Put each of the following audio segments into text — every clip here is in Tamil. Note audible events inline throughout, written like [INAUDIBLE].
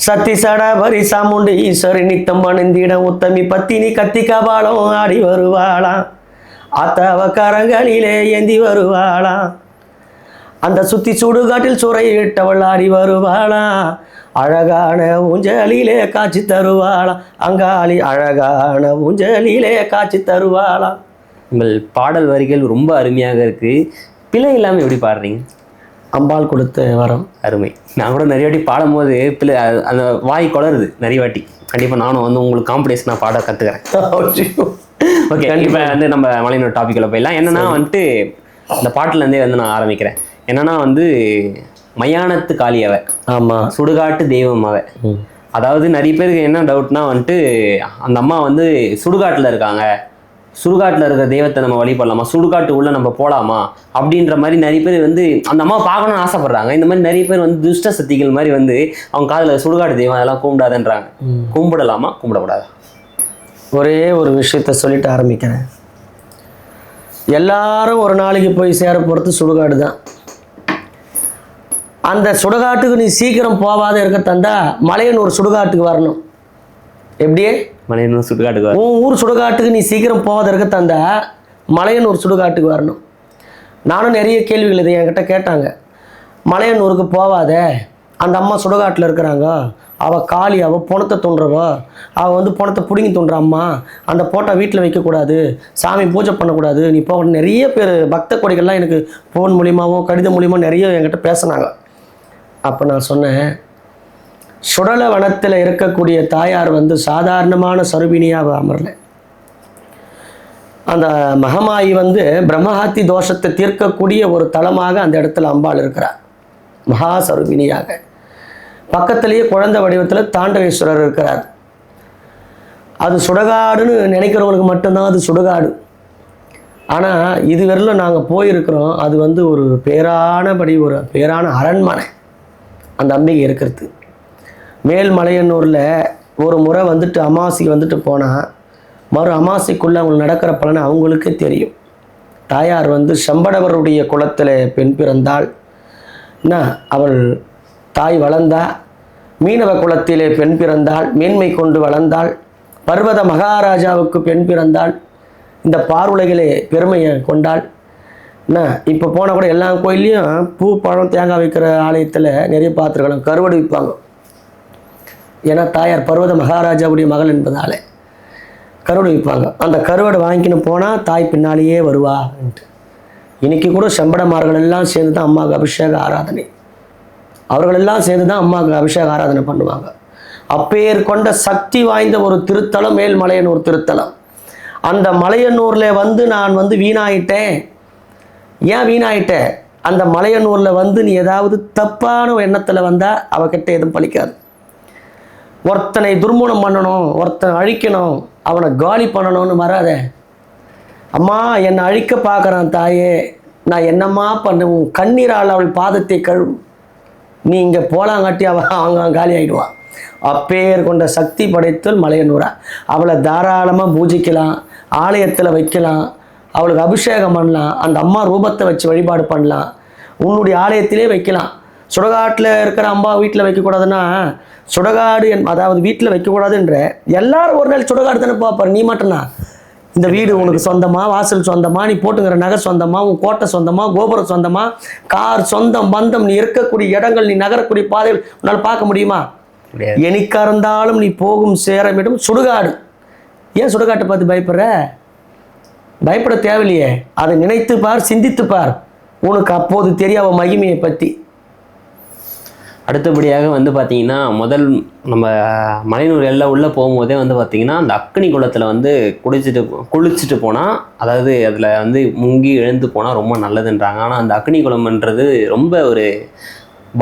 சத்தி சடபரி சாமுண்டு ஈஸ்வரி நித்தம் அணிந்திட உத்தமி பத்தினி கத்தி கபாலம் ஆடி வருவாளாம் அத்தவ கரங்களிலே ஏந்தி வருவாளாம் அந்த சுத்தி சுடுகாட்டில் சுரையிட்டவள் ஆடி வருவாளாம் அழகான ஊஞ்சலிலே காட்சி தருவாளாம் அங்காளி அழகான ஊஞ்சலிலே காட்சி தருவாளாம் உங்கள் பாடல் வரிகள் ரொம்ப அருமையாக இருக்கு. பிழை இல்லாமல் எப்படி பாடுறீங்க? அம்பாள் கொடுத்த வரம். அருமை. நான் கூட நிறைய வாட்டி பாடும்போது பிள்ளை அந்த வாய் குளருது நிறைய வாட்டி. கண்டிப்பாக நானும் வந்து உங்களுக்கு காம்படிஷன் நான் பாட கற்றுக்கிறேன் ஓகே கண்டிப்பாக வந்து நம்ம மலையினோட டாப்பிக்கில் போயிடலாம். என்னன்னா வந்துட்டு இந்த பாட்டுலேருந்தே வந்து நான் ஆரம்பிக்கிறேன். என்னன்னா வந்து மயானத்து காளி அவ. ஆமா. சுடுகாட்டு தெய்வம் அவ. அதாவது நிறைய பேருக்கு என்ன டவுட்னா வந்துட்டு அந்த அம்மா வந்து சுடுகாட்டில் இருக்காங்க. சுடுகாட்டில் இருக்கிற தெய்வத்தை நம்ம வழிபடலாமா? சுடுகாட்டு உள்ள நம்ம போகலாமா அப்படின்ற மாதிரி நிறைய பேர் வந்து அந்த அம்மா பார்க்கணும்னு ஆசைப்படுறாங்க. இந்த மாதிரி நிறைய பேர் வந்து துஷ்ட சக்திகள் மாதிரி வந்து அவங்க காதில் சுடுகாட்டு தெய்வம் அதெல்லாம் கும்பிடாதுன்றாங்க. கும்பிடலாமா? கும்பிடக்கூடாதா? ஒரே ஒரு விஷயத்த சொல்லிட்டு ஆரம்பிக்கிறேன். எல்லாரும் ஒரு நாளைக்கு போய் சேர போகிறது சுடுகாடு தான். அந்த சுடுகாட்டுக்கு நீ சீக்கிரம் போகாத இருக்க தந்தா மலையனூர் சுடுகாட்டுக்கு வரணும். எப்படியே? மலையனூர் சுடுகாட்டுக்கு உன் ஊர் சுடுகாட்டுக்கு நீ சீக்கிரம் போகாத இருக்க தந்தா மலையனூர் சுடுகாட்டுக்கு வரணும். நானும் நிறைய கேள்விகள் இதை என்கிட்ட கேட்டாங்க. மலையனூருக்கு போவாத. அந்த அம்மா சுடுகாட்டில் இருக்கிறாங்க. அவள் காளி அவள் பணத்தை துண்டுறவ அவள் வந்து பணத்தை பிடுங்கி துண்டுற அம்மா. அந்த போட்டோ வீட்டில் வைக்கக்கூடாது. சாமி பூஜை பண்ணக்கூடாது. நீ போக நிறைய பேர் பக்த கொடிகள்லாம் எனக்கு ஃபோன் மூலியமாவோ கடிதம் மூலியமாக நிறைய என்கிட்ட பேசுனாங்க. அப்போ நான் சொன்னேன் சுடல வனத்தில் இருக்கக்கூடிய தாயார் வந்து சாதாரணமான சருபினியாக அமரல. அந்த மகமாயி வந்து பிரம்மஹாத்தி தோஷத்தை தீர்க்கக்கூடிய ஒரு தளமாக அந்த இடத்துல அம்பாள் இருக்கிறார். மகா சருபினியாக பக்கத்திலேயே குழந்தை வடிவத்தில் தாண்டவேஸ்வரர் இருக்கிறார். அது சுடுகாடுன்னு நினைக்கிறவங்களுக்கு மட்டும்தான் அது சுடுகாடு. ஆனால் இதுவரையிலும் நாங்கள் போயிருக்கிறோம். அது வந்து ஒரு பேரானபடி ஒரு பேரான அரண்மனை. அந்த அம்பிகை இருக்கிறது மேல்மலையனூரில் ஒரு முறை வந்துட்டு அமாவாசைக்கு வந்துட்டு போனால் மறு அமாவாசைக்குள்ளே அவங்களுக்கு நடக்கிற பலன் அவங்களுக்கே தெரியும். தாயார் வந்து செம்படவருடைய குளத்தில் பெண் பிறந்தாள். என்ன? அவள் தாய் வளர்ந்தா மீனவ குலத்திலே பெண் பிறந்தாள் மேன்மை கொண்டு வளர்ந்தாள் பர்வத மகாராஜாவுக்கு பெண் பிறந்தாள் இந்த பார்வுலகிலே பெருமையை கொண்டாள். என்ன? இப்போ போனால் கூட எல்லா கோயில்லையும் பூ பழம் தேங்காய் வைக்கிற ஆலயத்தில் நிறைய பார்த்துருக்கலாம் கருவடு விற்பாங்க. ஏன்னா தாயார் பர்வத மகாராஜாவுடைய மகள் என்பதால் கருவடு விற்பாங்க அந்த கருவடை வாங்கிக்கின்னு போனால் தாய் பின்னாலேயே வருவா இன்னைக்கு கூட செம்படமார்கள் எல்லாம் சேர்ந்து தான் அம்மாவுக்கு அபிஷேக ஆராதனை. அவர்களெல்லாம் சேர்ந்து தான் அம்மாவுக்கு அபிஷேக ஆராதனை பண்ணுவாங்க. அப்பேர் கொண்ட சக்தி வாய்ந்த ஒரு திருத்தலம் மேல்மலையனூர் திருத்தலம். அந்த மலையனூரில் வந்து நான் வந்து வீணாயிட்டேன். ஏன் வீணாயிட்டேன் அந்த மலையனூரில் வந்து நீ ஏதாவது தப்பான எண்ணத்தில் வந்தால் அவகிட்ட எதுவும் பழிக்காது. ஒருத்தனை துர்மூலம் பண்ணணும் ஒருத்தனை அழிக்கணும் அவனை காலி பண்ணணும்னு வராத அம்மா என்னை அழிக்க பார்க்குறான் தாயே. நான் என்னம்மா பண்ணுவேன் கண்ணீரால் அவள் பாதத்தை கழுவும். நீ இங்கே போலாங்காட்டி அவன் அவங்க காலி ஆகிடுவான் அப்பேர் கொண்ட சக்தி படைத்தல் மலையனூரா அவளை தாராளமாக பூஜிக்கலாம் ஆலயத்தில் வைக்கலாம் அவளுக்கு அபிஷேகம் பண்ணலாம் அந்த அம்மா ரூபத்தை வச்சு வழிபாடு பண்ணலாம் உன்னுடைய ஆலயத்திலே வைக்கலாம். சுடுகாட்டில் இருக்கிற அம்மா வீட்டில் வைக்கக்கூடாதுன்னா சுடுகாடு என் அதாவது வீட்டில் வைக்கக்கூடாதுன்ற எல்லாரும் ஒரு நாள் சுடுகாடு தானே பார்ப்பாரு. நீ மட்டும்தான். இந்த வீடு உனக்கு சொந்தமா வாசல் சொந்தமா நீ போட்டுங்கிற நகை சொந்தமா உன் கோட்டை சொந்தமா கோபுரம் சொந்தமா கார் சொந்தம் பந்தம் நீ இருக்கக்கூடிய இடங்கள் நீ நகரக்கூடிய பாதைகள் உன்னால் பார்க்க முடியுமா? என்னைக்கா இருந்தாலும் நீ போகும் சேரமிடம் சுடுகாடு. ஏன் சுடுகாட்டை பார்த்து பயப்படுற? பயப்பட தேவையில்லையே. அதை நினைத்து பார் சிந்தித்து பார் உனக்கு அப்போது அவன் மகிமையை பற்றி அடுத்தபடியாக வந்து பார்த்திங்கன்னா முதல் நம்ம மலையனூர் எல்லாம் உள்ளே போகும்போதே வந்து பார்த்திங்கன்னா அந்த அக்னி குளத்தில் வந்து குளிச்சுட்டு குளிச்சுட்டு போனால் அதாவது அதில் வந்து முங்கி எழுந்து போனால் ரொம்ப நல்லதுன்றாங்க. ஆனால் அந்த அக்னி குளம்ன்றது ரொம்ப ஒரு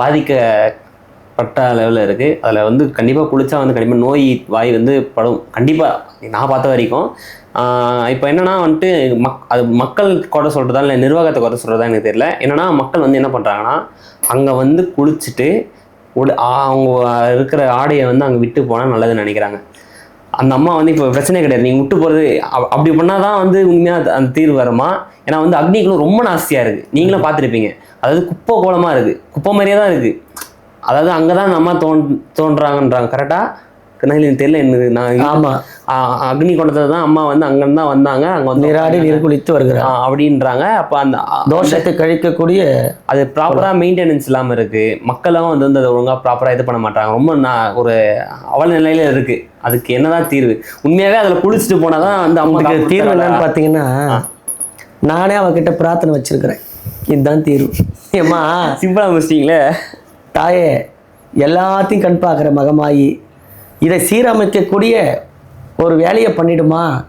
பாதிக்கப்பட்ட அளவில் இருக்குது அதில் வந்து கண்டிப்பாக குளித்தா வந்து கண்டிப்பாக நோய் வாய் வந்து படும். கண்டிப்பாக நான் பார்த்த வரைக்கும். இப்போ என்னன்னா வந்துட்டு மக் அது மக்கள் குறை சொல்கிறதா இல்லை நிர்வாகத்தை குறை சொல்கிறதா எனக்கு தெரியல. என்னென்னா மக்கள் வந்து என்ன பண்ணுறாங்கன்னா அங்கே வந்து குளிச்சுட்டு உட ஆ- அவங்க இருக்கிற ஆடையை வந்து அங்கே விட்டு போனால் நல்லதுன்னு நினைக்கிறாங்க. அந்த அம்மா வந்து இப்போ பிரச்சனை கிடையாது. நீங்கள் விட்டு போகிறது அப்படி பண்ணால் தான் வந்து உண்மையாக அந்த தீர்வு வருமா? ஏன்னா வந்து அக்னிகளும் ரொம்ப நாஸ்தியாக இருக்குது நீங்களும் பார்த்துருப்பீங்க. அதாவது குப்பை கோலமாக இருக்குது குப்பை மாதிரியே தான் இருக்குது அதாவது அங்கேதான் அந்த அம்மா தோன் தோன்றாங்கன்றாங்க. கரெக்டாக எனக்கு தெரியல என்னது. நான் ஆமா. அக்னி குண்டத்துல தான் அம்மா வந்து அங்கிருந்து தான் வந்தாங்க. அங்க வந்து நீராடி நீர் குளித்து வருகிறார். ஆ, அப்படின்றாங்க. அப்ப அந்த தோஷத்தை கழிக்கக்கூடிய அது ப்ராப்பரா மெயின்டெனன்ஸ் இல்லாம இருக்கு. மக்களும் வந்து வந்து அதை ஒழுங்கா ப்ராப்பரா இது பண்ண மாட்டாங்க. ரொம்ப நான் ஒரு அவல நிலையில இருக்கு. அதுக்கு என்னதான் தீர்வு? உண்மையாவே அதுல குளிச்சுட்டு போனாதான் வந்து அம்மா இதுக்கு காப்பு தீர்வு? என்னன்னு பார்த்தீங்கன்னா நானே அவகிட்ட பிரார்த்தனை வச்சிருக்கிறேன். இதுதான் தீர்வு. ஏம்மா சிம்பிளா முடிச்சிட்டீங்களே? தாயே எல்லாத்தையும் கண் பார்க்குற மகமாயி இதை சீரமைக்கக்கூடிய ஒரு வேலையை பண்ணிடுமா?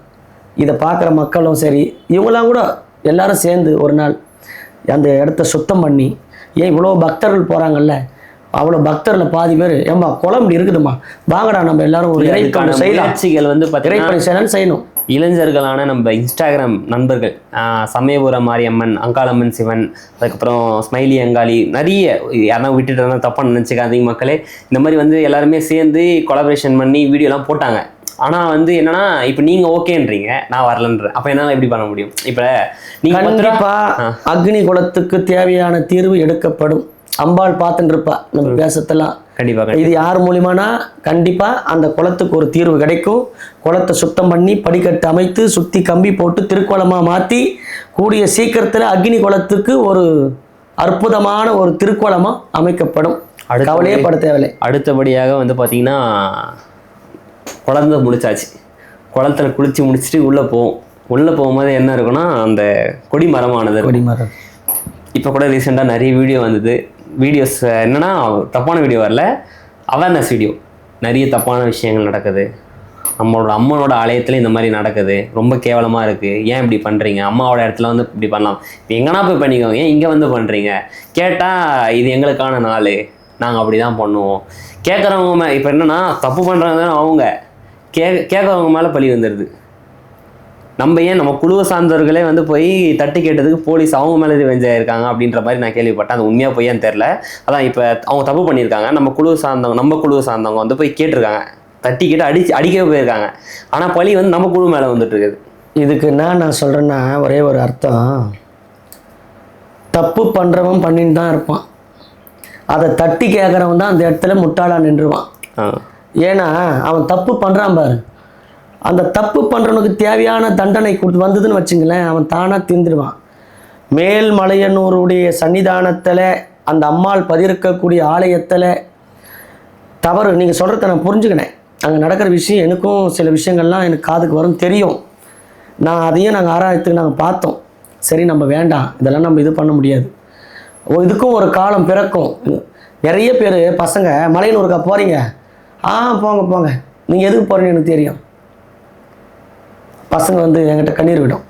இதை பார்க்குற மக்களும் சரி இவங்களாம் கூட எல்லாரும் சேர்ந்து ஒரு நாள் அந்த இடத்த சுத்தம் பண்ணி ஏன் இவ்வளோ பக்தர்கள் போகிறாங்கல்ல அவ்வளோ பக்தரில் பாதி பேர். ஏம்பா இப்படி இருக்குதுமா வாங்கடா நம்ம எல்லாரும் ஒரு இறைப்பணி செய்யலாம். வந்து இறைப்பணி செய்யலாம்னு செய்யணும். இளைஞர்களான நம்ம இன்ஸ்டாகிராம் நண்பர்கள் சமயபுரம் மாரியம்மன் அங்காளம்மன் சிவன் அதுக்கப்புறம் ஸ்மைலி அங்காளி நிறைய யாரா விட்டுட்டு தப்பாக நினச்சிக்காதீங்க மக்களே. இந்த மாதிரி வந்து எல்லாருமே சேர்ந்து கொலாபரேஷன் பண்ணி வீடியோலாம் போட்டாங்க. ஆனால் வந்து என்னன்னா இப்போ நீங்கள் ஓகேன்றீங்க நான் வரலன்றேன். அப்போ என்னால் எப்படி பண்ண முடியும்? இப்போ நீங்கள் அக்னி குலத்துக்கு தேவையான தீர்வு எடுக்கப்படும். அம்பாள் பார்த்துட்டு இருப்பா நம்ம பேசத்தெல்லாம். கண்டிப்பாக இது யார் மூலியமானா கண்டிப்பா அந்த குளத்துக்கு ஒரு தீர்வு கிடைக்கும். குளத்தை சுத்தம் பண்ணி படிக்கட்டு அமைத்து சுத்தி கம்பி போட்டு திருக்குளமா மாத்தி கூடிய சீக்கிரத்துல அக்னி குளத்துக்கு ஒரு அற்புதமான ஒரு திருக்குளமா அமைக்கப்படும். கவலையே பட தேவையில்லை. அடுத்தபடியாக வந்து பார்த்தீங்கன்னா குழந்தை முடிச்சாச்சு. குளத்துல குளிச்சு முடிச்சுட்டு உள்ளே போவோம். உள்ளே போகும்போது என்ன இருக்குன்னா அந்த கொடி மரமானது இருக்கும். கொடிமரம் இப்போ கூட ரீசெண்டாக நிறைய வீடியோ வந்தது. வீடியோஸ் என்னென்னா தப்பான வீடியோ வரல. அவேர்னஸ் வீடியோ நிறைய தப்பான விஷயங்கள் நடக்குது. நம்மளோட அம்மனோட ஆலயத்தில் இந்த மாதிரி நடக்குது. ரொம்ப கேவலமாக இருக்குது ஏன் இப்படி பண்ணுறீங்க அம்மாவோட இடத்துல வந்து இப்படி பண்ணலாம். இப்போ எங்கன்னா போய் பண்ணிக்கோங்க. ஏன் இங்கே வந்து பண்ணுறீங்க கேட்டால் இது எங்களுக்கான நாள். நாங்கள் அப்படி தான் பண்ணுவோம். கேட்குறவங்க மே இப்போ என்னென்னா தப்பு பண்ணுறாங்க அவங்க. கே கேட்குறவங்க மேலே பழி வந்துடுது நம்ம ஏன் நம்ம குழுவை சார்ந்தவர்களே வந்து போய் தட்டி கேட்டதுக்கு போலீஸ் அவங்க மேலே ரிவெஞ்ச் ஆயிருக்காங்க அப்படின்ற மாதிரி நான் கேள்விப்பட்டேன். அது உண்மையாக பொய்யான்னு தெரில அதான் இப்போ அவங்க தப்பு பண்ணியிருக்காங்க. நம்ம குழு சார்ந்தவங்க நம்ம குழுவை சார்ந்தவங்க வந்து போய் கேட்டிருக்காங்க. தட்டி கேட்டு அடிச்சு அடிக்கவே போயிருக்காங்க. ஆனால் பழி வந்து நம்ம குழு மேலே வந்துட்டு இருக்குது இதுக்கு என்ன நான் சொல்றேன்னா ஒரே ஒரு அர்த்தம். தப்பு பண்றவன் பண்ணிட்டு தான் இருப்பான். அதை தட்டி கேட்குறவன் தான் அந்த இடத்துல முட்டாளா நின்றுவான். ஏன்னா அவன் தப்பு பண்ணுறான் பாரு. அந்த தப்பு பண்ணுறவனுக்கு தேவையான தண்டனை கொடுத்து வந்ததுன்னு வச்சுங்களேன் அவன் தானாக திருந்துடுவான். மேல்மலையனூருடைய சன்னிதானத்தில் அந்த அம்மாள் பதிருக்கக்கூடிய ஆலயத்தில் தவறு நீங்கள் சொல்கிறத நான் புரிஞ்சுக்கினேன். அங்கே நடக்கிற விஷயம் எனக்கும் சில விஷயங்கள்லாம் எனக்கு காதுக்கு வரும் தெரியும். நான் அதையும் நாங்கள் ஆராயத்துக்கு நாங்கள் பார்த்தோம். சரி நம்ம வேண்டாம். இதெல்லாம் நம்ம இது பண்ண முடியாது. ஓ இதுக்கும் ஒரு காலம் பிறக்கும். நிறைய பேர் பசங்க மலையனூருக்கா போகிறீங்க ஆ போங்க போங்க. நீங்கள் எதுக்கு போகிறீங்கன்னு எனக்கு தெரியும். பசங்க வந்து என்கிட்ட கண்ணீர் விடும்.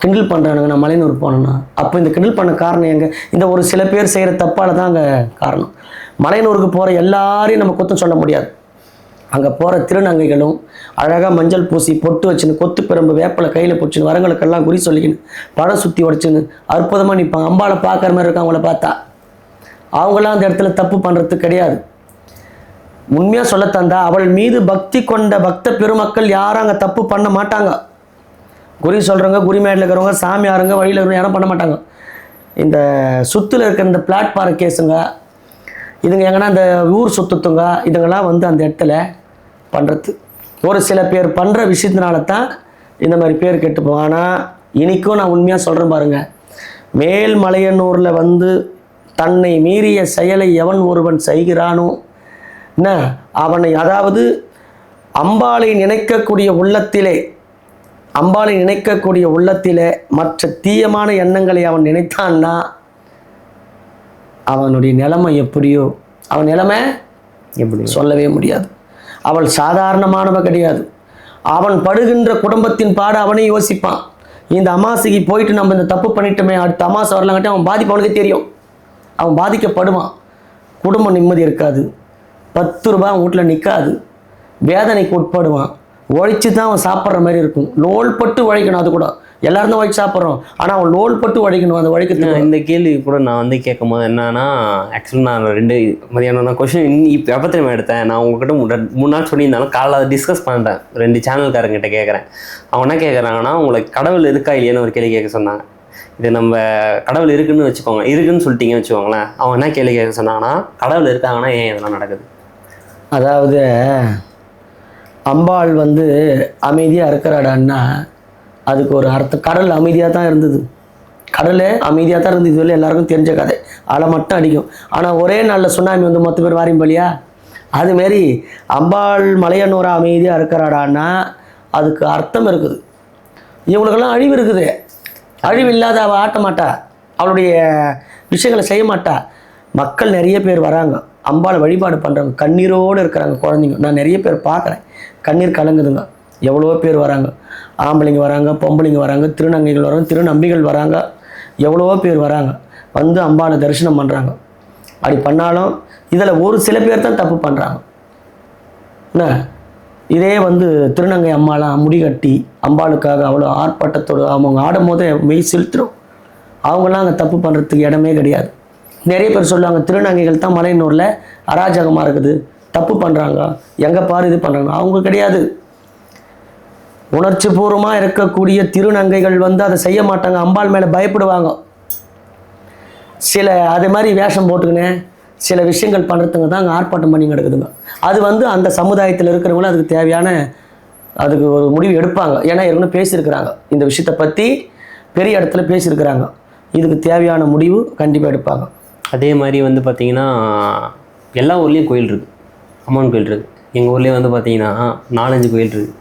கிண்டல் பண்ணுறானுங்க நான் மலையனூர் போனேன்னா. அப்போ இந்த கிண்டல் பண்ண காரணம் எங்கே? இந்த ஒரு சில பேர் செய்கிற தப்பால் தான் அங்கே காரணம். மலையனூருக்கு போகிற எல்லாரையும் நம்ம குத்தம் சொல்ல முடியாது. அங்கே போகிற திருநங்கைகளும் அழகாக மஞ்சள் பூசி பொட்டு வச்சுன்னு கொத்து பிரம்பு வேப்பலை கையில் பிடிச்சின்னு வரங்களுக்கெல்லாம் குறி சொல்லிக்கின்னு பழம் சுற்றி உடச்சின்னு அற்புதமாக நிற்பாங்க அம்பாளை பார்க்குற மாதிரி இருக்கும் அவங்கள பார்த்தா அவங்களாம் அந்த இடத்துல தப்பு பண்ணுறது கிடையாது. உண்மையாக சொல்லத்தந்தா அவள் மீது பக்தி கொண்ட பக்த பெருமக்கள் யாரும் அங்கே தப்பு பண்ண மாட்டாங்க. குறி சொல்கிறவங்க குறிமேட்டில் இருக்கிறவங்க சாமியாருங்க வழியில் இருக்கிறவங்க யாரும் பண்ண மாட்டாங்க. இந்த சுத்தில் இருக்கிற இந்த பிளாட்ஃபார்ம் கேஸுங்க இதுங்க எங்கன்னா இந்த ஊர் சுத்தத்துங்க இதுங்கெல்லாம் வந்து அந்த இடத்துல பண்ணுறது ஒரு சில பேர் பண்ணுற விஷயத்தினால தான் இந்த மாதிரி பேர் கெட்டுப்போம் ஆனால் இனிக்கும் நான் உண்மையாக சொல்கிறேன் பாருங்கள் மேல்மலையனூரில் வந்து தன்னை மீறிய செயலை எவன் ஒருவன் செய்கிறானோ? என்ன? அவனை அதாவது அம்பாளை நினைக்கக்கூடிய உள்ளத்திலே அம்பாளை நினைக்கக்கூடிய உள்ளத்திலே மற்ற தீயமான எண்ணங்களை அவன் நினைத்தான்னா அவனுடைய நிலைமை எப்படியோ அவன் நிலைமை எப்படி சொல்லவே முடியாது. அவள் சாதாரணமானவ கிடையாது. அவன் படுகின்ற குடும்பத்தின் பாடு அவனே யோசிப்பான். இந்த அமாசைக்கு போயிட்டு நம்ம இந்த தப்பு பண்ணிட்டோமே அடுத்த அமாசை வரலாங்காட்டி அவன் பாதிப்பு அவனுக்கு தெரியும். அவன் பாதிக்கப்படுவான். குடும்பம் நிம்மதி இருக்காது. பத்து அவன் வீட்டில் நிற்காது வேதனைக்கு உட்படுவான். உழைச்சி தான் அவன் சாப்பிட்ற மாதிரி இருக்கும். லோல் பட்டு உழைக்கணும் அது கூட. எல்லாரும் தான் உழைச்சி சாப்பிட்றோம். ஆனால் அவன் லோல் பட்டு உழைக்கணும் அந்த உழைக்கிறதுக்கு இந்த கேள்வி கூட நான் வந்து கேட்கும் போது என்னன்னா ஆக்சுவலாக நான் ரெண்டு மதியானம் நான் கொஷின் இப்போ எப்போ எடுத்தேன்? நான் உங்ககிட்ட மூணு- நாள் சொல்லியிருந்தாலும் காலைல அதை டிஸ்கஸ் பண்ணுறேன் ரெண்டு சேனல்காரங்கிட்ட கேட்குறேன். அவங்க என்ன கேட்குறாங்கன்னா உங்களுக்கு கடவுள் இருக்கா இல்லையான்னு ஒரு கேள்வி கேட்க சொன்னாங்க. இது நம்ம கடவுள் இருக்குன்னு வச்சுக்கோங்க. இருக்குன்னு சொல்லிட்டீங்கன்னு வச்சுக்கோங்களேன். அவங்க என்ன கேள்வி கேட்க சொன்னாங்கன்னா கடவுள் இருக்காங்கன்னா ஏன் இதெல்லாம் நடக்குது? அதாவது அம்பாள் வந்து அமைதியாக இருக்கிறாடான்னா அதுக்கு ஒரு அர்த்தம். கடல் அமைதியாக தான் இருந்தது. கடலே அமைதியாக தான் இருந்தது. இதுவரை எல்லாருக்கும் தெரிஞ்ச கதை. அலை மட்டும் அடிக்கும். ஆனால் ஒரே நாளில் சுனாமி வந்து மொத்த பேர் வாரியும் பலியா? அதுமாரி அம்பாள் மலையனூரா அமைதியாக இருக்கிறாடான்னா அதுக்கு அர்த்தம் இருக்குது. இவங்களுக்கெல்லாம் அழிவு இருக்குது. அழிவு இல்லாத அவள் ஆட்ட மாட்டா அவளுடைய விஷயங்களை செய்ய மாட்டா. மக்கள் நிறைய பேர் வராங்க. அம்பாளை வழிபாடு பண்ணுறாங்க கண்ணீரோடு இருக்கிறாங்க குழந்தைங்க. நான் நிறைய பேர் பார்க்குறேன். கண்ணீர் கலங்குதுங்க. எவ்வளோ பேர் வராங்க. ஆம்பளைங்க வராங்க பொம்பளைங்க வராங்க திருநங்கைகள் வராங்க திருநம்பிகள் வராங்க. எவ்வளவோ பேர் வராங்க. வந்து அம்பாளை தரிசனம் பண்ணுறாங்க அப்படி பண்ணாலும் இதில் ஒரு சில பேர் தான் தப்பு பண்ணுறாங்க என்ன? இதே வந்து திருநங்கை அம்மாலாம் முடி கட்டி அம்பாளுக்காக அவ்வளோ ஆர்ப்பாட்டத்தோடு அவங்க ஆடும் போதே மெய் செலுத்துடும் அவங்களாம் அங்கே தப்பு பண்ணுறதுக்கு இடமே கிடையாது. நிறைய பேர் சொல்லுவாங்க திருநங்கைகள் தான் மலையனூரில் அராஜகமாக இருக்குது. தப்பு பண்ணுறாங்க எங்கே பாரு இது பண்ணுறாங்க அவங்க கிடையாது. உணர்ச்சி பூர்வமாக இருக்கக்கூடிய திருநங்கைகள் வந்து அதை செய்ய மாட்டாங்க. அம்பாள் மேலே பயப்படுவாங்க. சில அது மாதிரி வேஷம் போட்டுக்கினே சில விஷயங்கள் பண்ணுறதுங்க தான் அங்கே ஆர்ப்பாட்டம் பண்ணி கிடக்குதுங்க அது வந்து அந்த சமுதாயத்தில் இருக்கிறவங்களும் அதுக்கு தேவையான அதுக்கு ஒரு முடிவு எடுப்பாங்க. ஏன்னா ஏற்கனவே பேசியிருக்கிறாங்க. இந்த விஷயத்தை பற்றி பெரிய இடத்துல பேசியிருக்கிறாங்க. இதுக்கு தேவையான முடிவு கண்டிப்பாக எடுப்பாங்க. அதே மாதிரி வந்து பார்த்தீங்கன்னா எல்லா ஊர்லேயும் கோயில் இருக்குது அம்மன் கோயில் இருக்குது எங்கள் ஊர்லேயே வந்து பார்த்தீங்கன்னா நாலஞ்சு கோயில் இருக்குது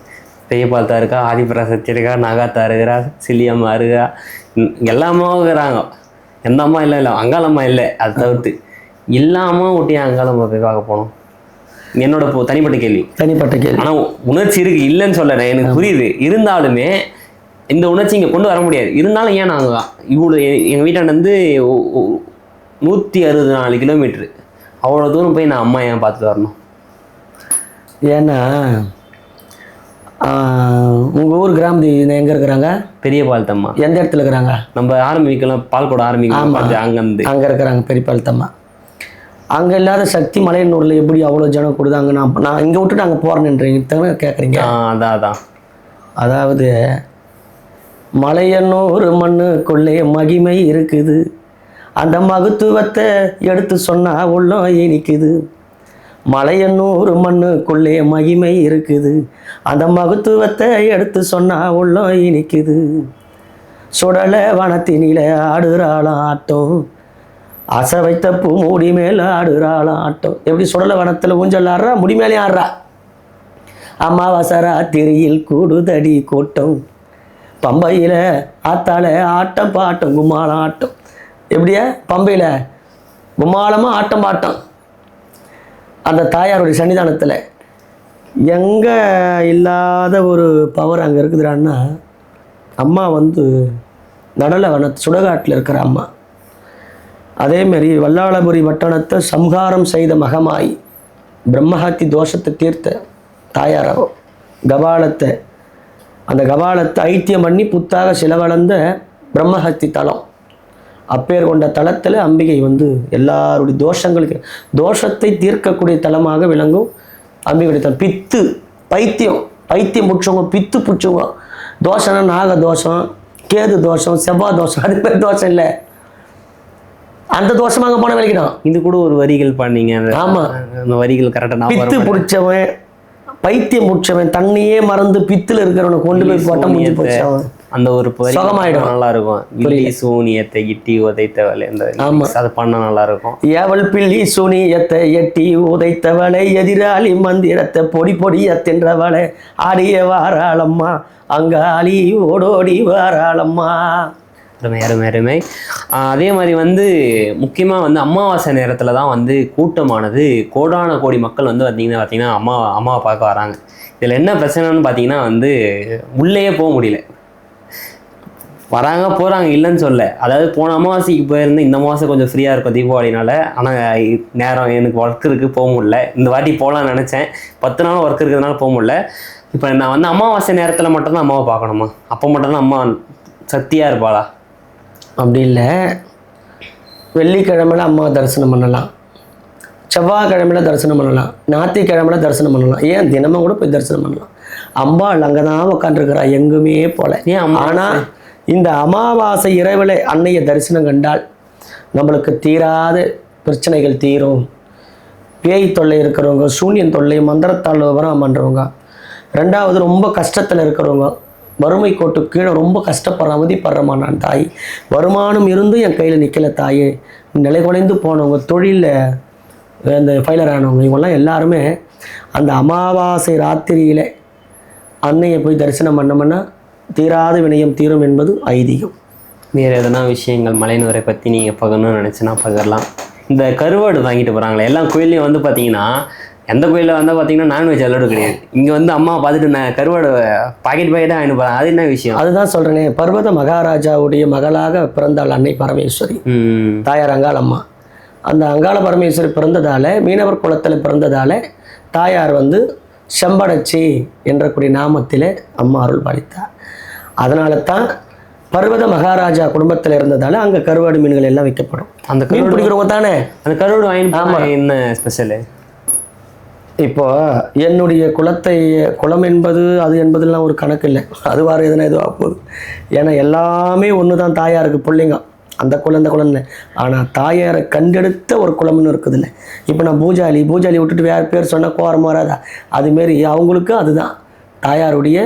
பெரியபால்தா இருக்கா ஆதிபராசக்தி இருக்கா நாகாத்தா இருக்கிறா சில்லியம்மா இருக்கா எல்லா அம்மாவும் இருக்கிறாங்க. எந்த அம்மா இல்லை இல்லை அங்காளம்மா இல்லை அதை தவிர்த்து எல்லா அம்மாவும் ஒட்டி அங்காளம்மா போய் பார்க்க போனோம் என்னோட இப்போ தனிப்பட்ட கேள்வி. தனிப்பட்ட கேள்வி. ஆனால் உணர்ச்சி இருக்கு இல்லைன்னு சொல்லலை. எனக்கு புரியுது. இருந்தாலுமே இந்த உணர்ச்சி இங்கே கொண்டு வர முடியாது. இருந்தாலும் ஏன் நாங்கள் இவ்வளோ எங்கள் வீட்டாண்ட வந்து நூற்றி அறுபது நாலு கிலோமீட்ரு அவ்வளோ தூரம் போய் நான் அம்மா ஏன் பார்த்துட்டு வரணும். ஏன்னா உங்கள் ஊர் கிராமதி எங்கே இருக்கிறாங்க? பெரிய பால்தம்மா எந்த இடத்துல இருக்கிறாங்க? நம்ம ஆரம்பிக்கலாம் பால்கோட ஆரம்பிக்கலாம். அங்கேருந்து. அங்கே இருக்கிறாங்க பெரியபாளத்தம்மா அங்கே இல்லாத சக்தி மலையனூரில் எப்படி அவ்வளோ ஜனம் கொடுது அங்கே நான் நான் இங்கே விட்டுட்டு அங்கே போகிறேன்றீங்க கேட்குறீங்க அதான் அதான். அதாவது மலையனூர் மண்ணுக்குள்ளே மகிமை இருக்குது. அந்த மகத்துவத்தை எடுத்து சொன்னால் உள்ளம் இனிக்குது. மலையன்னூறு மண்ணுக்குள்ளே மகிமை இருக்குது. அந்த மகத்துவத்தை எடுத்து சொன்னால் உள்ளம் இனிக்குது. சுடலை வனத்தினில ஆடுறாளாம் ஆட்டம் அசை வைத்த பூ முடி மேலே ஆடுறாளாம் ஆட்டம் எப்படி சுடலை வனத்தில் ஊஞ்சல் ஆடுறா? முடி மேலே ஆடுறா. அமாவாசை ராத்திரியில் கூடுதடி கூட்டம். பம்பையில் ஆத்தால ஆட்டம் பாட்டம் கும்மாளம் ஆட்டம். எப்படியா? பம்பையில் கும்மாளமாக ஆட்டம் பாட்டம். அந்த தாயாருடைய சன்னிதானத்தில் எங்கே இல்லாத ஒரு பவர் அங்கே இருக்குதுடான்னா அம்மா வந்து நடல வன சுடகாட்டில் இருக்கிற அம்மா. அதேமாரி வல்லாளபுரி வட்டணத்தை சம்ஹாரம் செய்த மகமாய் பிரம்மஹத்தி தோஷத்தை தீர்த்த தாயாரவோ கபாலத்தை அந்த கபாலத்தை ஐத்தியம் பண்ணி புத்தாக சிலவளர்ந்த பிரம்மஹத்தி தலம். அப்பேர் கொண்ட தலத்தில் அம்பிகை வந்து எல்லாருடைய தோஷங்களுக்கு தோஷத்தை தீர்க்கக்கூடிய தலமாக விளங்கும். அம்பிகையுடைய தலம் பித்து பைத்தியம் பைத்தியம் பிடிச்சவங்க பித்து பிடிச்சவங்க. தோஷம்னா நாக தோஷம் கேது தோஷம் செவ்வாய் தோஷம் அது பேர் தோஷம் இல்லை. அந்த தோஷம் அங்கே போன வலிக்கணும் இது கூட ஒரு வரிகள் பண்ணீங்க ஆமா. அந்த வரிகள் கரெக்டாக பித்து பிடிச்சவன் பைத்தியம் பிடிச்சவன் தண்ணியே மறந்து பித்துல இருக்கிறவனை கொண்டு போய் போட்ட முடிஞ்சு போச்சு அவன். அந்த ஒரு சுகமாயிடும். நல்லா இருக்கும் வில்லி சூனியத்தை இட்டி உதைத்தவள். இந்த ஆமா. அது பண்ண நல்லா இருக்கும் ஏவல் பிள்ளி சுனியத்தை எட்டி உதைத்தவளை? எதிராளி மந்திரத்தை பொடி பொடிய தின்றவளை. ஆடிய வாராளம்மா அங்காளி ஓடோடி வாராளம்மா. அருமை அருமை அருமை. ஆஹ் அதே மாதிரி வந்து முக்கியமாக வந்து அமாவாசை நேரத்தில் தான் வந்து கூட்டமானது. கோடான கோடி மக்கள் வந்து பார்த்தீங்கன்னா பார்த்தீங்கன்னா அம்மா அம்மாவை பார்க்க வராங்க. இதில் என்ன பிரச்சனைன்னு பார்த்தீங்கன்னா வந்து உள்ளேயே போக முடியல. வராங்க போகிறாங்க இல்லைன்னு சொல்ல. அதாவது போன அமாவாசைக்கு போயிருந்து இந்த அமாவாசை கொஞ்சம் ஃப்ரீயாக இருக்கும் தீபாவளினால. ஆனால் நேரம் எனக்கு ஒர்க் இருக்குது போக முடியல. இந்த வாட்டி போகலான்னு நினச்சேன். பத்து நாள் ஒர்க் இருக்கிறதுனால போக முடியல. இப்போ நான் வந்து அமாவாசை நேரத்தில் மட்டும்தான் அம்மாவை பார்க்கணுமா? அப்போ மட்டும்தான் அம்மா சக்தியாக இருப்பாளா? அப்படி இல்லை. வெள்ளிக்கிழமையில அம்மா தரிசனம் பண்ணலாம். செவ்வாய்க்கிழமையில தரிசனம் பண்ணலாம். ஞாயிற்றுக்கிழமையில தரிசனம் பண்ணலாம். ஏன்? தினமும் கூட போய் தரிசனம் பண்ணலாம். அம்பாள் அங்கே தான் உட்காந்துருக்கிறா எங்குமே போல. ஏன் ஆனால் இந்த அமாவாசை இரவில் அன்னைய தரிசனம் கண்டால் நம்மளுக்கு தீராத பிரச்சனைகள் தீரும். பேய் தொல்லை இருக்கிறவங்க சூன்யன் தொல்லை மந்திரத்தால் விவரம் பண்ணுறவங்க ரெண்டாவது ரொம்ப கஷ்டத்தில் இருக்கிறவங்க வறுமை கோட்டு கீழே ரொம்ப கஷ்டப்படுற மதிப்படுறமா நான் தாய். வருமானம் இருந்தும் என் கையில் நிற்கல தாயே. நிலை குலைந்து போனவங்க தொழிலில் இந்த ஃபைலர் ஆனவங்க இவங்கெல்லாம் எல்லாருமே அந்த அமாவாசை ராத்திரியில் அன்னையை போய் தரிசனம் பண்ணோம்னா தீராத வினயம் தீரும் என்பது ஐதீகம். வேறு எதனா விஷயங்கள் மலையனூரை பற்றி நீங்கள் பகிரணும்னு நினச்சினா பகிரலாம். இந்த கருவாடு வாங்கிட்டு போகிறாங்களே எல்லா கோயில்லையும் வந்து பார்த்தீங்கன்னா எந்த கோயிலில் வந்து பார்த்தீங்கன்னா நான்வெஜ் அலோடு கிடையாது. இங்கே வந்து அம்மா பார்த்துட்டு நான் கருவாடு பாக்கெட் பாக்கெட்டாக வாங்கிட்டு போகிறேன் அது என்ன விஷயம்? அதுதான் சொல்கிறேனே பர்வத மகாராஜாவுடைய மகளாக பிறந்தாள் அன்னை பரமேஸ்வரி. தாயார் அங்காள் அம்மா அந்த அங்காள பரமேஸ்வரி பிறந்ததால மீனவர் குலத்தில் பிறந்ததால தாயார் வந்து செம்படச்சி என்ற கூடிய நாமத்திலே அம்மா அருள் பாலித்தார் அதனால தான் பர்வத மகாராஜா குடும்பத்தில் இருந்ததால அங்கே கருவாடு மீன்கள் எல்லாம் வைக்கப்படும். அந்த மீன் பிடிக்கிறவங்க தானே? அந்த கருவாடு போனா என்ன ஸ்பெஷலு இப்போ என்னுடைய குலத்தை குலம் என்பது அது என்பதெல்லாம் ஒரு கணக்கு இல்லை. அது வேறு எதுனா எதுவாக போகுது. ஏன்னா எல்லாமே ஒன்று தான் தாயாருக்கு பிள்ளைங்க. அந்த குலம் இந்த குலம்னு. ஆனால் தாயாரை கண்டெடுத்த ஒரு குலம்னு இருக்குதுல்ல. இப்போ நான் பூஜாலி பூஜாலி விட்டுட்டு வேறு பேர் சொன்னால் கோரம் வராதா? அதுமாரி அவங்களுக்கும் அதுதான். தாயாருடைய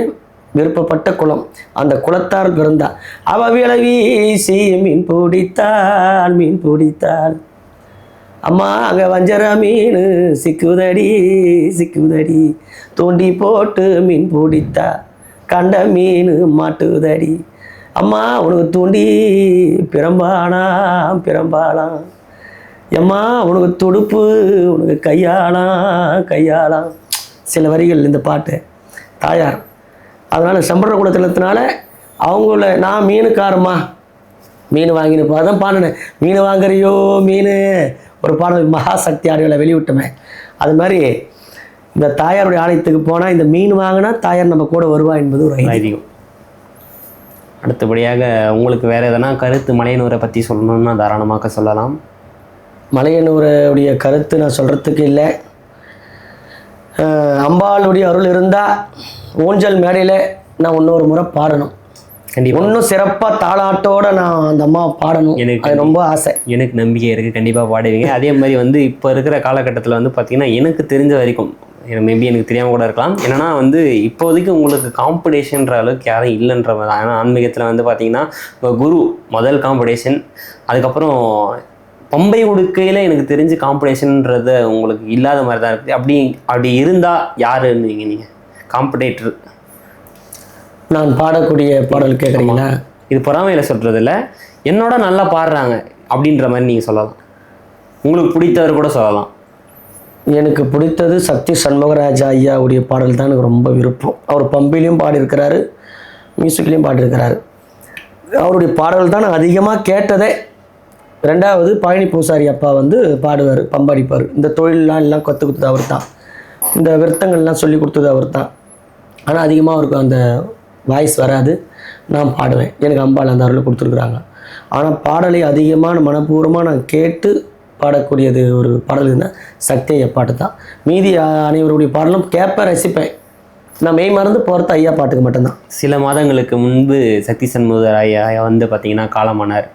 விருப்பப்பட்ட குளம். அந்த குளத்தார் பிறந்தா அவ விளை வீசி மீன் பிடித்தாள் மீன் பிடித்தாள். அம்மா அங்கே வஞ்சர மீன் சிக்குதடி சிக்குதடி. தூண்டி போட்டு மீன் பிடித்தா கண்ட மீன் மாட்டுதடி. அம்மா உனக்கு தூண்டி பிரம்பானா பிரம்பாளாம். எம்மா உனக்கு துடுப்பு உனக்கு கையாளாம் கையாளாம். சில வரிகள் இந்த பாட்டு. தாயார் அதனால் சம்பர குலத்தினத்தினால அவங்கள நான் மீனுக்காரம்மா. மீன் வாங்கினப்போ. அதான் பாடினேன் மீன் வாங்குறியோ மீன்? ஒரு பாடல் மகாசக்தி ஆடியோல வெளிவிட்டமே அது மாதிரி இந்த தாயாருடைய ஆலயத்துக்கு போனால் இந்த மீன் வாங்கினா தாயார் நம்ம கூட வருவா என்பது ஒரு ஐதீகம். அடுத்தபடியாக உங்களுக்கு வேறு எதனா கருத்து மலையனூரை பற்றி சொல்லணும்னா தாராளமாக சொல்லலாம். மலையனூருடைய கருத்து நான் சொல்கிறதுக்கு இல்லை. அம்பாளுடைய அருள் இருந்தால் ஊஞ்சல் மேடையில் நான் இன்னொரு முறை பாடணும். கண்டிப்பாக இன்னும் சிறப்பாக தாளாட்டோட நான் அந்த அம்மா பாடணும். எனக்கு அது ரொம்ப ஆசை. எனக்கு நம்பிக்கை இருக்குது கண்டிப்பாக பாடுவீங்க. அதே மாதிரி வந்து இப்போ இருக்கிற காலகட்டத்தில் வந்து பார்த்தீங்கன்னா எனக்கு தெரிஞ்ச வரைக்கும் மேபி எனக்கு தெரியாமல் கூட இருக்கலாம். என்னன்னா வந்து இப்போதைக்கு உங்களுக்கு காம்படிஷன்ற அளவுக்கு யாரும் இல்லைன்ற மாதிரி தான். ஏன்னா ஆன்மீகத்தில் வந்து பார்த்தீங்கன்னா இப்போ குரு முதல் காம்படிஷன் அதுக்கப்புறம் பம்பை உடுக்கையில் எனக்கு தெரிஞ்சு காம்படிஷன்ன்றது உங்களுக்கு இல்லாத மாதிரி தான் இருக்குது. அப்படி அப்படி இருந்தால் யாருன்னு நீங்கள் காம்படேட்டர் நான் பாடக்கூடிய பாடல் கேட்குறீங்களா இது பொறாமையில் சொல்கிறது இல்ல என்னோட நல்லா பாடுறாங்க அப்படின்ற மாதிரி நீங்கள் சொல்லலாம். உங்களுக்கு பிடித்தவர் கூட சொல்லலாம். எனக்கு பிடித்தது சக்தி சண்முகராஜா ஐயாவுடைய பாடல் தான் எனக்கு ரொம்ப விருப்பம். அவர் பம்பிலையும் பாடியிருக்கிறாரு மியூசிக்லேயும் பாடியிருக்கிறாரு. அவருடைய பாடல் தான் நான் அதிகமாக கேட்டதே ரெண்டாவது பழனி பூசாரி அப்பா வந்து பாடுவார் பம்படிப்பார். இந்த தொழிலெலாம் எல்லாம் கற்றுக் கொடுத்தது அவர் தான் இந்த விருத்தங்கள்லாம் சொல்லி கொடுத்தது அவர் தான் ஆனால் அதிகமாக அவருக்கு அந்த வாய்ஸ் வராது. நான் பாடுவேன். எனக்கு அம்பாள் அந்த அருளை கொடுத்துருக்குறாங்க. ஆனால் பாடலை அதிகமான மனப்பூர்வமாக நான் கேட்டு பாடக்கூடியது ஒரு பாடல் இருந்தால் சக்தி ஐயா பாட்டு தான் மீதி அனைவருடைய பாடலும் கேட்பேன் ரசிப்பேன். நான் மெய் மறந்து போகிறது ஐயா பாட்டுக்கு மட்டும்தான். சில மாதங்களுக்கு முன்பு சக்தி சண்முகர் ஐயா வந்து பார்த்தீங்கன்னா காலமானார்.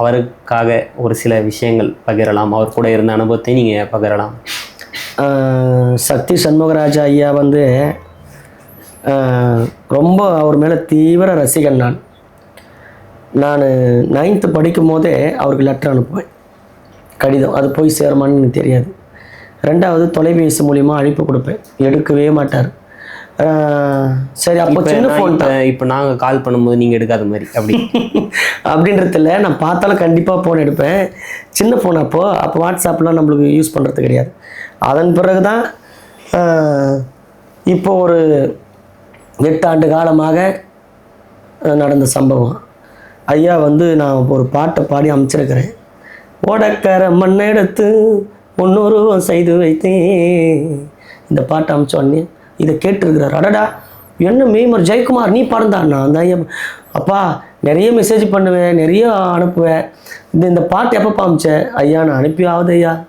அவருக்காக ஒரு சில விஷயங்கள் பகிரலாம். அவர் கூட இருந்த அனுபவத்தை நீங்கள் பகிரலாம். சக்தி சண்முகராஜா ஐயா வந்து ரொம்ப அவர் மேலே தீவிர ரசிகன் நான். நான் நைன்த்து படிக்கும் போதே அவருக்கு லெட்டர் அனுப்புவேன். கடிதம். அது போய் சேருமான்னு எனக்கு தெரியாது. ரெண்டாவது தொலைபேசி மூலிமா அழைப்பு கொடுப்பேன். எடுக்கவே மாட்டார். சரி அப்போ சின்ன ஃபோன் இப்போ இப்போ நாங்கள் கால் பண்ணும்போது நீங்கள் எடுக்காத மாதிரி அப்படி. [LAUGHS] அப்படின்றதில்ல நான் பார்த்தாலும் கண்டிப்பாக ஃபோன் எடுப்பேன். சின்ன ஃபோன் அப்போது அப்போ வாட்ஸ்அப்லாம் நம்மளுக்கு யூஸ் பண்ணுறது கிடையாது. அதன் பிறகு தான் இப்போ ஒரு எட்டு ஆண்டு காலமாக நடந்த சம்பவம். ஐயா வந்து நான் ஒரு பாட்டை பாடி அமைச்சிருக்கிறேன். ஓடக்கர மண்ணெடுத்து முன்னூறுவம் செய்து வைத்தேன். இந்த பாட்டை அமைச்ச உடனே இதை கேட்டிருக்கிறார். அடடா என்ன மெய்மர் ஜெயக்குமார் நீ பாடுந்தாண்ணா நான் ஐயா அப்பா நிறைய மெசேஜ் பண்ணுவேன் நிறைய அனுப்புவேன். இந்த இந்த பாட்டு எப்போ பாமிச்ச? ஐயா நான் அனுப்பி ஆகுது ஐயா.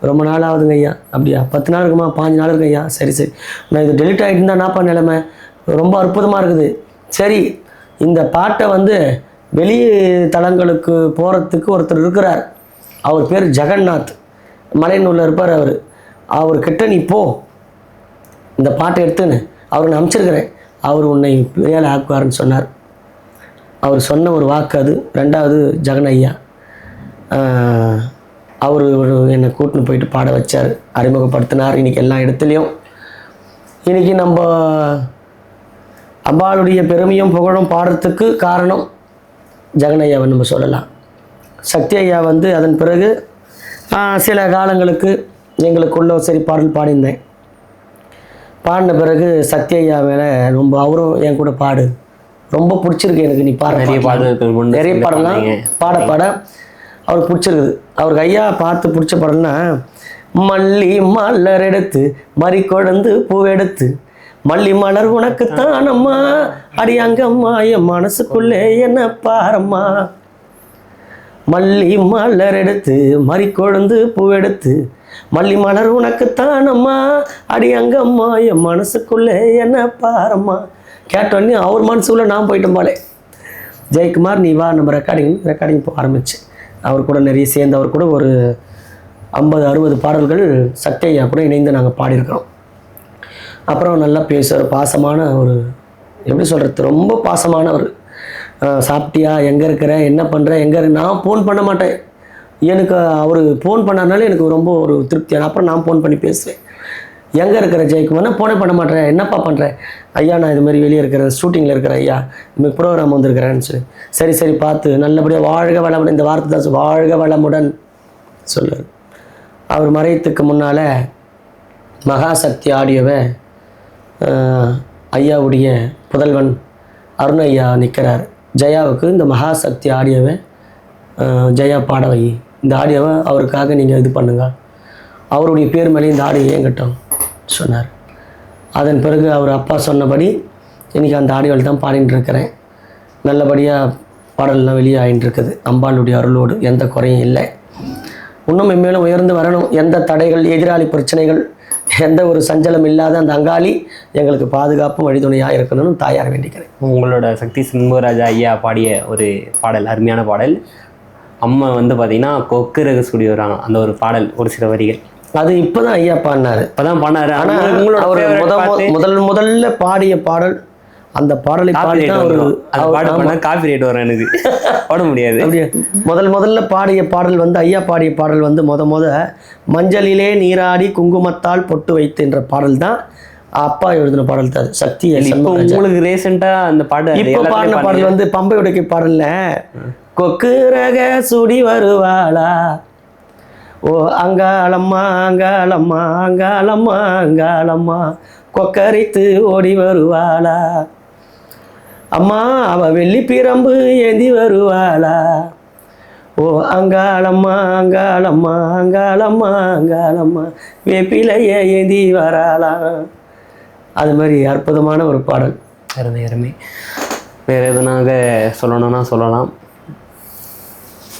ரொம்ப நாள் ஆகுதுங்க ஐயா. அப்படியா பத்து நாள் இருக்குமா? பாஞ்சு நாள் இருக்கு ஐயா. சரி சரி. நான் இது டெலிட் ஆகிட்டு இருந்தா என்னப்பா நிலைமை? ரொம்ப அற்புதமாக இருக்குது. சரி இந்த பாட்டை வந்து வெளி தலங்களுக்கு போகிறதுக்கு ஒருத்தர் இருக்கிறார். அவர் பேர் ஜெகநாத். மலையனூரில் இருப்பார் அவர். அவர்கிட்ட நீ போ. இந்த பாட்டை எடுத்துன்னு அவர் நான் அனுப்பிச்சிருக்கிறேன் அவர் உன்னை பெரியால் ஆக்குவார்னு சொன்னார். அவர் சொன்ன ஒரு வாக்கு அது. ரெண்டாவது ஜெகன் ஐயா அவர் ஒரு என்னை கூட்டின்னு போயிட்டு பாட வச்சார். அறிமுகப்படுத்தினார். இன்னைக்கு எல்லா இடத்துலையும். இன்றைக்கி நம்ம அம்பாளுடைய பெருமையும் புகழும் பாடுறதுக்கு காரணம் ஜெகன் ஐயாவை நம்ம சொல்லலாம். சக்தி ஐயா வந்து அதன் பிறகு சில காலங்களுக்கு எங்களுக்குள்ள சரி பாடல் பாடியிருந்தேன். பாடின பிறகு ஐயா மேலே ரொம்ப அவரும் என் கூட பாடு. ரொம்ப பிடிச்சிருக்கு எனக்கு நீ பாட நிறைய பாடல்கள் நிறைய பாடுனீங்க. பாட பாட. அவருக்கு பிடிச்சிருக்குது. அவருக்கு ஐயா பார்த்து பிடிச்ச படம்னா மல்லி மலர் எடுத்து மறி கொழுந்து பூவெடுத்து மல்லி மலர் உனக்கு தானம்மா அடி அங்கம்மா என் மனசுக்குள்ளே என்ன பாரம்மா? மல்லி மலர் எடுத்து மறி கொழுந்து பூவெடுத்து மல்லி மலர் உனக்குத்தானம்மா? அடி அங்கம்மா என் மனசுக்குள்ளே என்ன பாரம்மா? கேட்டோன்னே அவர் மனசுக்குள்ளே நான் போயிட்டோம் போலே. ஜெயக்குமார் நீ வா நம்ம ரெக்கார்டிங் ரெக்கார்டிங் போக ஆரம்பிச்சு. அவர் கூட நிறைய சேர்ந்து அவர் கூட ஒரு ஐம்பது அறுபது பாடல்கள் சட்டையா கூட இணைந்து நாங்கள் பாடியிருக்கிறோம். அப்புறம் நல்லா பேசுவார் பாசமான ஒரு எப்படி சொல்கிறது ரொம்ப பாசமானவர். சாப்பிட்டியா? எங்கே இருக்கிற? என்ன பண்ணுற எங்கே இரு? நான் ஃபோன் பண்ண மாட்டேன். எனக்கு அவர் ஃபோன் பண்ணனால எனக்கு ரொம்ப ஒரு திருப்தியான அப்புறம் நான் ஃபோன் பண்ணி பேசுவேன். எங்கே இருக்கிற ஜெயக்குமார்னா ஃபோனே பண்ண மாட்டேன். என்னப்பா பண்ணுறேன் ஐயா நான் இது மாதிரி வெளியே இருக்கிறேன் ஷூட்டிங்கில் இருக்கிறேன் ஐயா இந்த ப்ரோக்ராம் வந்திருக்கிறேன்னு சொல்லி. சரி சரி பார்த்து. நல்லபடியாக வாழ்க வளமுடன். இந்த வார்த்தை தான் சொல்லு, வாழ்க வளமுடன் சொல்லு அவர் மறையத்துக்கு முன்னால் மகாசக்தி ஆடியோவை ஐயாவுடைய புதல்வன் அருண் ஐயா நிற்கிறார் ஜெயாவுக்கு இந்த மகாசக்தி ஆடியோவை ஜெயா பாட வை. இந்த ஆடியோவை அவருக்காக நீங்கள் இது பண்ணுங்கள் அவருடைய பேர் மேலே இந்த ஆடியோ ஏங்கட்டும் சொன்னார். அதன் பிறகு அவர் அப்பா சொன்னபடி இன்றைக்கி அந்த ஆடியோவில் தான் பாடிட்டு இருக்கிறேன். நல்லபடியாக பாடல்லாம் வெளியே ஆகிட்டுருக்குது அம்பாளுடைய அருளோடு எந்த குறையும் இல்லை. இன்னும் மேலும் உயர்ந்து வரணும். எந்த தடைகள் எதிராளி பிரச்சனைகள் எந்த ஒரு சஞ்சலம் இல்லாத அந்த அங்காளி எங்களுக்கு பாதுகாப்பும் வழித்துணையாக இருக்கணும்னு தாயார் வேண்டிக்கிறேன். உங்களோட சக்தி சண்முகராஜா ஐயா பாடிய ஒரு பாடல் அருமையான பாடல். அம்மா வந்து பார்த்தீங்கன்னா கொக்கு ரக ஸ்டுடியோ அந்த ஒரு பாடல் ஒரு சில வரிகள். அது இப்போதான் ஐயா பாடினாரு. இப்பதான் பண்ணாரு ஆனா ஆனா உங்களோட முதல் முதல்ல பாடிய பாடல் அந்த பாடலை பாடி ஒரு வந்துரும். அது பாட்டு பண்ணா காப்பி ரேட் வரும் எனக்கு பாட முடியாது அப்படியே முதல் முதல்ல பாடிய பாடல் வந்து ஐயா பாடிய பாடல் வந்து முத முத மஞ்சளிலே நீராடி குங்குமத்தால் பொட்டு வைத்து என்ற பாடல் தான் அப்பா எழுதின பாடல் தான். சக்தி. இப்போ உங்களுக்கு ரீசெண்டா அந்த பாட்டு இப்போ பாடின. பாடல் வந்து பம்பை உடைக்க பாடல்ல கொக்கு ரக சுடி வருவாளா ஓ அங்காளம்மா அங்காளம்மா அங்காளம்மா அங்காளம்மா கொக்கரித்து ஓடி வருவாளா அம்மா அவ வெள்ளி பிரம்பு ஏந்தி வருவாளா? ஓ அங்காளம்மா அங்காளம்மா அங்காளம்மா அங்காளம்மா வேப்பிலைய ஏந்தி வராளா? அது மாதிரி அற்புதமான ஒரு பாடல். அருமை அருமை. வேற எதுனாக சொல்லணும்னா சொல்லலாம்.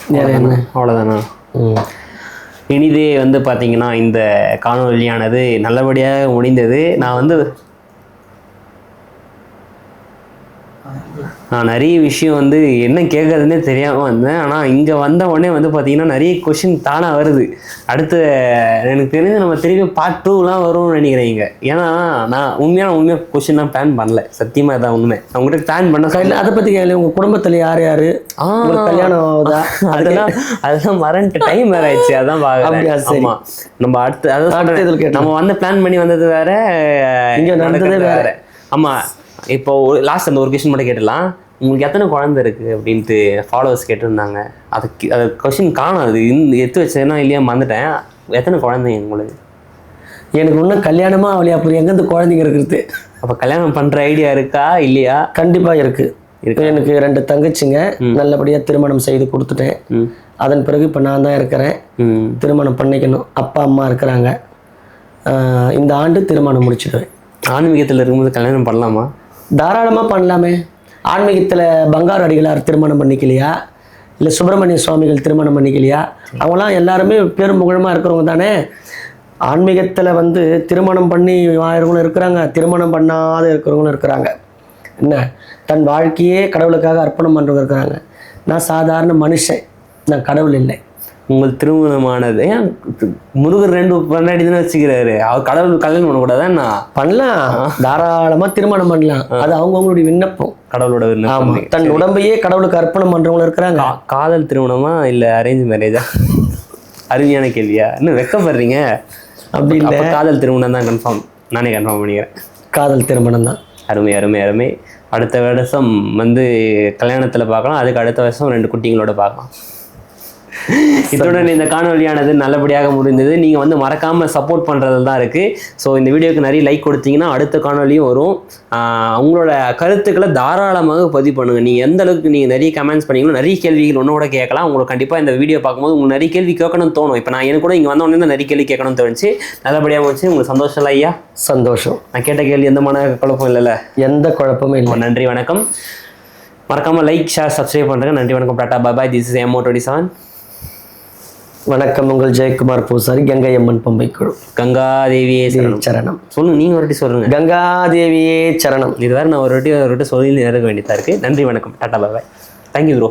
வேற என்ன? அவ்வளோதானா. இனிதே வந்து பார்த்தீங்கன்னா இந்த காணொலியானது நல்லபடியாக முடிந்தது. நான் வந்து நான் நிறைய விஷயம் வந்து என்ன கேட்கறதுனே தெரியாமல் வந்தேன். ஆனால் இங்கே வந்த உடனே வந்து பார்த்தீங்கன்னா நிறைய கொஷின் தானாக வருது. அடுத்து எனக்கு தெரிஞ்சு நம்ம திரும்பி பார்ட் டூலாம் வரும்னு நினைக்கிறேன் இங்க. ஏன்னா நான் உண்மையான உண்மையாக கொஷின்லாம் பிளான் பண்ணல. சத்தியமாக தான் உண்மை. நான் உங்கள்கிட்ட பிளான் பண்ண கையில் அதை பற்றி கேள்வி உங்கள் குடும்பத்தில் யார் யார்? கல்யாணம் ஆகுதா? [LAUGHS] அதெல்லாம் அதெல்லாம் மறந்துட்டு டைம் வேற ஆயிடுச்சு. அதான் அப்படியா, பாக்குறேன் சரி. ஆமா. நம்ம அடுத்து அதான் கேட்டலாம். நம்ம வந்து பிளான் பண்ணி வந்தது வேற இங்க நடந்ததே வேற. ஆமா. இப்போ லாஸ்ட் அந்த ஒரு கொஸ்டின் மட்டும் கேட்டலாம் உங்களுக்கு எத்தனை குழந்தை இருக்கு அப்படின்ட்டு ஃபாலோவர்ஸ் கேட்டிருந்தாங்க. அதுக்கு அது கொஸ்டின் காணும். அது எடுத்து வச்சேன்னா இல்லையா மறந்துட்டேன். எத்தனை குழந்தைங்க உங்களுக்கு? எனக்கு இன்னும் கல்யாணமாக அவளையா அப்புறம் எங்கேருந்து குழந்தைங்க இருக்கிறது. அப்ப கல்யாணம் பண்ற ஐடியா இருக்கா? இல்லையா? கண்டிப்பாக இருக்குது எனக்கு ரெண்டு தங்கச்சிங்க. நல்லபடியாக திருமணம் செய்து கொடுத்துட்டேன். அதன் பிறகு இப்போ நான் தான் இருக்கிறேன். திருமணம் பண்ணிக்கணும். அப்பா அம்மா இருக்கிறாங்க. இந்த ஆண்டு திருமணம் முடிச்சிடுவேன். ஆன்மீகத்தில் இருக்கும்போது கல்யாணம் பண்ணலாமா? தாராளமாக பண்ணலாமே. ஆன்மீகத்தில் பங்காரு அடிகளார் திருமணம் பண்ணிக்கலையா? இல்லை சுப்பிரமணிய சுவாமிகள் திருமணம் பண்ணிக்கலையா? அவங்களாம் எல்லாருமே பேரும் புகழமாக இருக்கிறவங்க தானே. ஆன்மீகத்தில் வந்து திருமணம் பண்ணி ஆயிரவங்களும் இருக்கிறாங்க. திருமணம் பண்ணாத இருக்கிறவங்களும் இருக்கிறாங்க. என்ன? தன் வாழ்க்கையே கடவுளுக்காக அர்ப்பணம் பண்ணுறவங்க இருக்கிறாங்க. நான் சாதாரண மனுஷன். நான் கடவுள் இல்லை. உங்கள் திருமணமானது. ஏன் முருகர் ரெண்டு பொண்டாட்டி தானே வச்சுக்கிறாரு? அவர் கடவுள் கல்யாணம் பண்ணக்கூடாதான் பண்ணலாம். தாராளமாக திருமணம் பண்ணலாம். அது அவங்கவுங்களுடைய விண்ணப்பம். கடவுளோட விண்ணப்பம். தன் உடம்பையே கடவுளுக்கு அர்ப்பணம் பண்ணுறவங்க இருக்கிறாங்க. காதல் திருமணமா இல்ல அரேஞ்ச் மேரேஜா அருமையான கேள்வியா. இன்னும் வெக்கப்படுறீங்க? அப்படி இல்லை காதல் திருமணம் தான் கன்ஃபார்ம் நானே கன்ஃபார்ம் பண்ணிக்கிறேன். காதல் திருமணம் தான். அருமை அருமை அருமை. அடுத்த வருஷம் வந்து கல்யாணத்துல பார்க்கலாம். அதுக்கு அடுத்த வருஷம் ரெண்டு குட்டிங்களோட பார்க்கலாம். [LAUGHS] இத்துடன் இந்த காணொலியானது நல்லபடியாக முடிந்தது. நீங்கள் வந்து மறக்காமல் சப்போர்ட் பண்ணுறதுல தான் இருக்குது ஸோ இந்த வீடியோக்கு நிறைய லைக் கொடுத்தீங்கன்னா அடுத்த காணொலியும் வரும். உங்களோட கருத்துக்களை தாராளமாக பதிவு பண்ணுங்கள் நீங்கள் எந்த அளவுக்கு நீங்கள் நிறைய கமெண்ட்ஸ் பண்ணீங்களோ நிறைய கேள்விகள் ஒன்று கூட கேட்கலாம். உங்களுக்கு கண்டிப்பாக இந்த வீடியோ பார்க்கும்போது உங்களுக்கு நிறைய கேள்வி கேட்கணும்னு தோணும். இப்போ நான் எனக்கு கூட இங்கே வந்த உடனே தான் நிறைய கேள்வி கேட்கணும்னு தோணுச்சு. நல்லபடியாக போச்சு. உங்களுக்கு சந்தோஷம் இல்லை ஐயா? சந்தோஷம். நான் கேட்ட கேள்வி எந்த மன குழப்பம் இல்லைல்ல? எந்த குழப்பமும் இல்லை. நன்றி வணக்கம். மறக்காம லைக் ஷேர் சப்ஸ்கிரைப் பண்ணுறேங்க நன்றி வணக்கம் tata bye this is MO twenty seven வணக்கம் உங்கள் ஜெயக்குமார் பூசாரி கங்கை அம்மன் பம்பைக்குழு கங்காதேவியே சரணம். சரணம். சொல்லுங்க நீங்க ஒரு வாட்டி சொல்லுங்க. கங்காதேவியே சரணம். இது வேற நான் ஒரு வாட்டி ஒரு வாட்டி சொல்லி இருக்க வேண்டியதா இருக்கு. நன்றி வணக்கம். Tata bye thank you bro